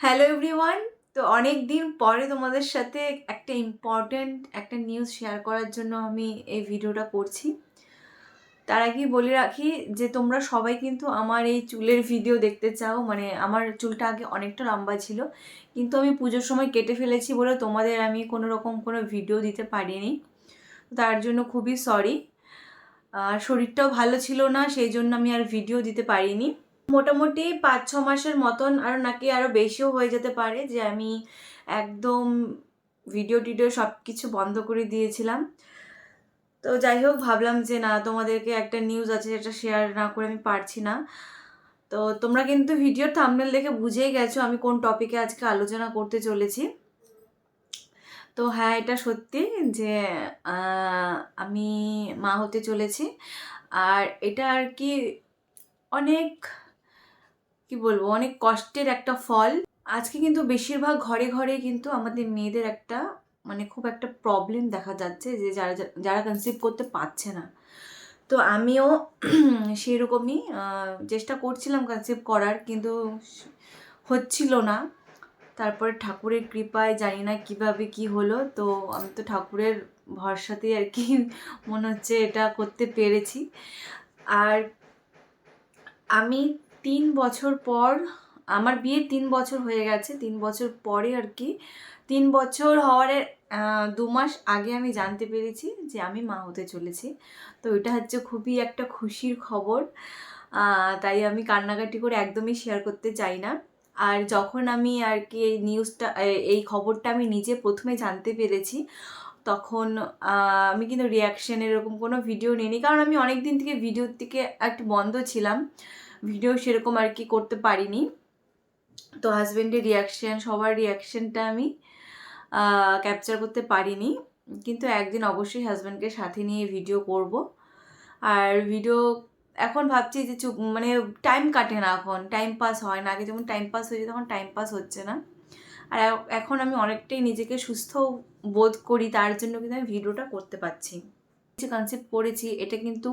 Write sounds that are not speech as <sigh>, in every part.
Hello everyone তো অনেক দিন পরে তোমাদের সাথে একটা ইম্পর্ট্যান্ট একটা নিউজ শেয়ার করার জন্য আমি এই ভিডিওটা করছি। তার আগে বলে রাখি যে তোমরা সবাই কিন্তু আমার এই চুলের ভিডিও দেখতে চাও। মানে আমার চুলটা আগে অনেকটা লম্বা ছিল। কিন্তু আমি পুজোর সময় কেটে ফেলেছি বলে তোমাদের আমি কোনো রকম কোনো ভিডিও দিতে পারিনি। তার জন্য খুবই সরি আর শরীরটাও ভালো ছিল না, সেই জন্য আমি আর ভিডিও দিতে পারিনি। মোটামুটি পাঁচ ছ মাসের মতন আর নাকি আরও বেশিও হয়ে যেতে পারে যে আমি একদম ভিডিও টিডিও সব কিছু বন্ধ করে দিয়েছিলাম। তো যাই হোক, ভাবলাম যে না, তোমাদেরকে একটা নিউজ আছে যেটা শেয়ার না করে আমি পারছি না। তো তোমরা কিন্তু ভিডিওর থামনেল দেখে বুঝেই গেছো আমি কোন টপিকে আজকে আলোচনা করতে চলেছি। তো হ্যাঁ এটা সত্যি যে আমি মা হতে চলেছি। আর এটা আর কি অনেক কি বলব, অনেক কষ্টের একটা ফল। আজকে কিন্তু বেশিরভাগ ঘরে ঘরে কিন্তু আমাদের মেয়েদের একটা মানে খুব একটা প্রবলেম দেখা যাচ্ছে যে যারা যারা কনসিভ করতে পারছে না। তো আমিও <clears throat> সেরকমই চেষ্টা করছিলাম কনসিভ করার, কিন্তু হচ্ছিল না। তারপরে ঠাকুরের কৃপায় জানি না কীভাবে কি হলো, তো আমি তো ঠাকুরের ভরসাতেই আর কি মনে হচ্ছে এটা করতে পেরেছি। আর আমি তিন বছর পর, আমার বিয়ে তিন বছর হয়ে গেছে, তিন বছর পরে আর কি। তিন বছর হওয়ার দু মাস আগে আমি জানতে পেরেছি যে আমি মা হতে চলেছি। তো এটা হচ্ছে খুবই একটা খুশির খবর। তাই আমি কান্নাকাটি করে একদমই শেয়ার করতে চাই না। আর যখন আমি আর কি এই নিউজটা এই খবরটা আমি নিজে প্রথমে জানতে পেরেছি, তখন আমি কিন্তু রিয়াকশন এরকম কোনো ভিডিও নিইনি। কারণ আমি অনেক দিন থেকে ভিডিওর থেকে একটু বন্ধ ছিলাম। ভিডিও সেরকম আর কি করতে পারিনি। তো হাজব্যান্ডের রিয়াকশান সবার রিয়াকশনটা আমি ক্যাপচার করতে পারিনি। কিন্তু একদিন অবশ্যই হাজব্যান্ডকে সাথে নিয়ে ভিডিও করব। আর ভিডিও এখন ভাবছি যে চুপ মানে টাইম কাটে না এখন টাইম পাস হয় না। আগে যেমন টাইম পাস হয়েছে তখন টাইম পাস হচ্ছে না। আর এখন আমি অনেকটাই নিজেকে সুস্থ বোধ করি, তার জন্য কিন্তু আমি ভিডিওটা করতে পারছি। যে কনসেপ্ট করেছি, এটা কিন্তু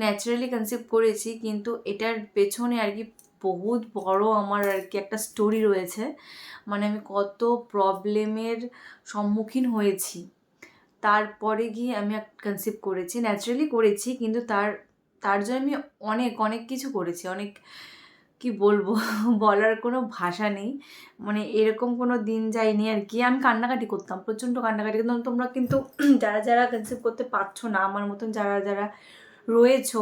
ন্যাচারালি কনসেপ্ট করেছি, কিন্তু এটার পেছনে আর কি বহুত বড় আমার আর কি একটা স্টোরি রয়েছে। মানে আমি কত প্রবলেমের সম্মুখীন হয়েছি। তারপরে গিয়ে আমি কনসেপ্ট করেছি ন্যাচারালি করেছি, কিন্তু তার তার জন্য আমি অনেক অনেক কিছু করেছি, অনেক কি বলব? <laughs> বলার কোনো ভাষা নেই। মানে এরকম কোনো দিন যায়নি আর কি। আমি কান্নাকাটি করতাম, প্রচণ্ড কান্নাকাটি কিন্তু তোমরা কিন্তু <clears throat> যারা যারা কনসেপ্ট করতে পারছ না, আমার মতন যারা যারা রয়েছো,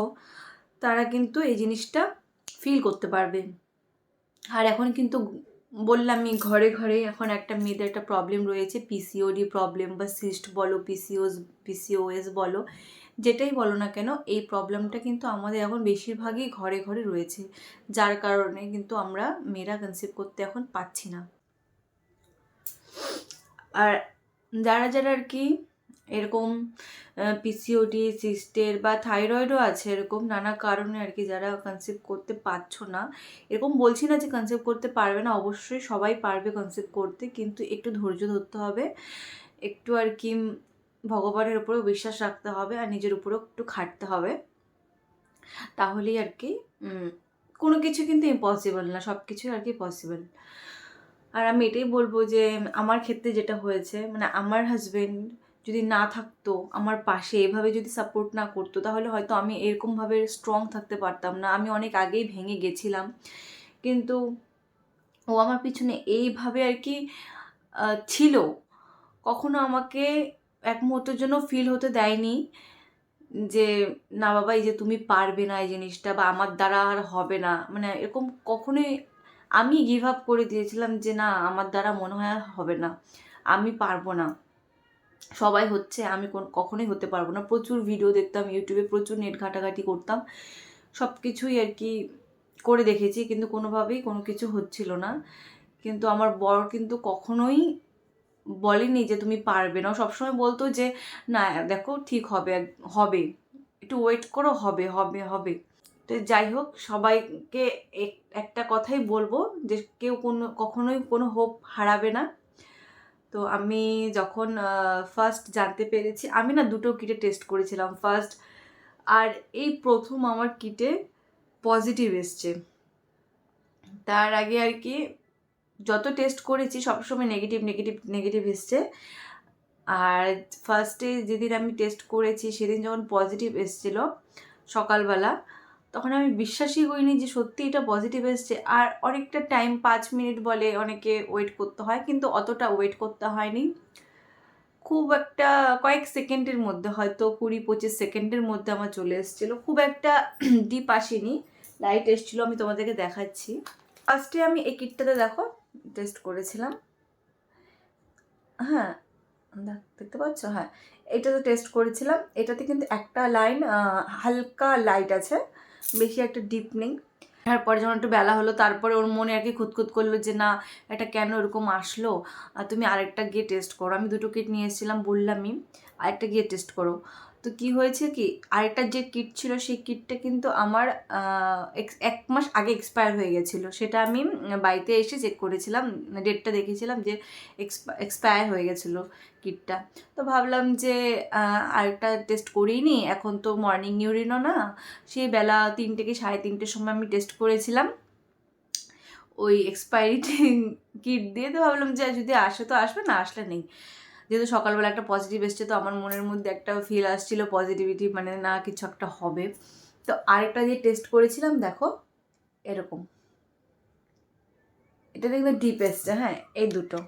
তারা কিন্তু এই জিনিসটা ফিল করতে পারবে। আর এখন কিন্তু বললামই ঘরে ঘরে এখন একটা মেয়েদের একটা প্রবলেম রয়েছে। পিসিওডি প্রবলেম বা সিস্ট বলো পিসিওস পিসিওএস বলো। যেটাই বলো না কেন, এই প্রবলেমটা কিন্তু আমাদের এখন বেশিরভাগই ঘরে ঘরে রয়েছে। যার কারণে কিন্তু আমরা মেয়েরা কনসিভ করতে এখন পাচ্ছি না। আর যারা যারা আর কি এরকম পিসিওডি সিস্টের বা থাইরয়েডও আছে, এরকম নানা কারণে আর কি যারা কনসিভ করতে পারছ না, এরকম বলছি না যে কনসিভ করতে পারবে না, অবশ্যই সবাই পারবে কনসিভ করতে, কিন্তু একটু ধৈর্য ধরতে হবে। একটু আর কি ভগবানের উপরেও বিশ্বাস রাখতে হবে আর নিজের উপরেও একটু খাটতে হবে। তাহলেই আর কি কোনো কিছু কিন্তু ইম্পসিবল না সব কিছুই আর কি পসিবল আর আমি এটাই বলব যে, আমার ক্ষেত্রে যেটা হয়েছে মানে আমার হাজবেন্ড যদি না থাকতো, আমার পাশে এভাবে যদি সাপোর্ট না করতো, তাহলে হয়তো আমি এরকমভাবে স্ট্রং থাকতে পারতাম না। আমি অনেক আগেই ভেঙে গেছিলাম। কিন্তু ও আমার পিছনে এইভাবে আর কি ছিল। কখনো আমাকে এক মুহূর্তের জন্য ফিল হতে দেয়নি যে, না বাবা, এই যে তুমি পারবে না এই জিনিসটা বা আমার দ্বারা আর হবে না। মানে এরকম কখনোই আমি গিভ আপ করে দিয়েছিলাম যে, না, আমার দ্বারা মনে হয় আর হবে না। আমি পারব না। সবাই হচ্ছে, আমি কোন, কখনোই হতে পারব না। প্রচুর ভিডিও দেখতাম ইউটিউবে প্রচুর নেট ঘাটাঘাটি করতাম। সব কিছুই আর কি করে দেখেছি, কিন্তু কোনোভাবেই কোনো কিছু হচ্ছিল না। কিন্তু আমার বর কিন্তু কখনোই বলেনি যে তুমি পারবে না। সবসময় বলতো যে, না, দেখো ঠিক হবে হবে। একটু ওয়েট করো, হবে হবে হবে। তো যাই হোক, সবাইকে এক- একটা কথাই বলব যে, কেউ কোনো, কখনোই কোনো হোপ হারাবে না। তো আমি যখন ফার্স্ট জানতে পেরেছি, আমি না দুটো কিটে টেস্ট করেছিলাম ফার্স্ট আর এই প্রথম আমার কিটে পজিটিভ এসছে। তার আগে আর কি যত টেস্ট করেছি, সবসময় নেগেটিভ নেগেটিভ নেগেটিভ এসছে। আর ফার্স্টে যেদিন আমি টেস্ট করেছি, সেদিন যখন পজিটিভ এসেছিল, সকালবেলা, তখন আমি বিশ্বাসই করিনি যে সত্যি এটা পজিটিভ এসছে। আর অনেকটা টাইম পাঁচ মিনিট বলে অনেকে ওয়েট করতে হয়, কিন্তু অতটা ওয়েট করতে হয়নি। খুব একটা, কয়েক সেকেন্ডের মধ্যে হয়তো, কুড়ি, পঁচিশ সেকেন্ডের মধ্যে আমার চলে এসেছিল। খুব একটা <clears throat> ডিপ আসেনি। লাইট এসেছিল, আমি তোমাদেরকে দেখাচ্ছি। ফার্স্টে আমি এই কিটটাতে দেখো টেস্ট করেছিলাম। হ্যাঁ দেখ, দেখতে পাচ্ছ? হ্যাঁ এটা তো টেস্ট করেছিলাম। এটাতে কিন্তু একটা লাইন হালকা লাইট আছে, বেশি একটা ডিপ নেই। তারপরে যখন একটু বেলা হলো, তারপরে ওর মনে আর কি খুঁতখুত করল যে, না, এটা কেন এরকম আসলো? আর তুমি আরেকটা গিয়ে টেস্ট করো। আমি দুটো কিট নিয়ে এসেছিলাম, বললামই, আরেকটা গিয়ে টেস্ট করো। তো কি হয়েছে কি? আরেকটা যে কিট ছিল, সেই কিটটা কিন্তু আমার এক মাস আগে এক্সপায়ার হয়ে গেছিল। সেটা আমি বাড়িতে এসে চেক করেছিলাম ডেটটা দেখেছিলাম যে এক্সপায়ার হয়ে গেছিল কিটটা তো ভাবলাম যে আরেকটা টেস্ট করিই নি এখন তো মর্নিং ইউরিনও না। সেই বেলা তিনটে কি সাড়ে তিনটের সময় আমি টেস্ট করেছিলাম। ওই এক্সপায়ারি কিট <laughs> দিয়ে তো ভাবলাম যে যদি আসে তো আসবে, না আসলে নেই। যেহেতু সকালবেলা একটা পজিটিভ এসছে, তো আমার মনের মধ্যে একটা ফিল আসছিল পজিটিভিটি মানে না কিছু একটা হবে। তো আরেকটা যে টেস্ট করেছিলাম, দেখো, এরকম। এটা দেখবে ডিপ এসছে হ্যাঁ এই দুটো।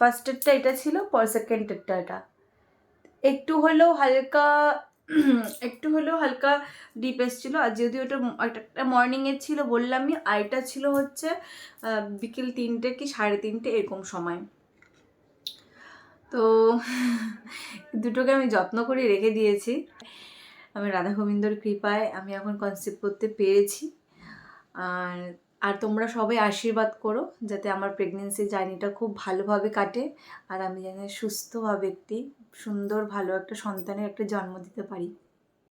ফার্স্টেরটা এটা ছিল, পর সেকেন্ডেরটা এটা। একটু হলেও হালকা, <clears throat> একটু হলেও হালকা ডিপ এসেছিল, আর যদি ওটা একটা মর্নিংয়ের ছিল বললামই, আর এটা ছিল হচ্ছে বিকেল তিনটে কি সাড়ে তিনটে, এরকম সময়। তো দুটোকে আমি যত্ন করে রেখে দিয়েছি। আমি রাধা গোবিন্দর কৃপায় আমি এখন কনসেপ্ট করতে পেরেছি। আর আর তোমরা সবাই আশীর্বাদ করো যাতে আমার প্রেগনেন্সি জার্নিটা খুব ভালোভাবে কাটে আর আমি যেন সুস্থভাবে একটি সুন্দর, ভালো একটা সন্তানের একটা জন্ম দিতে পারি।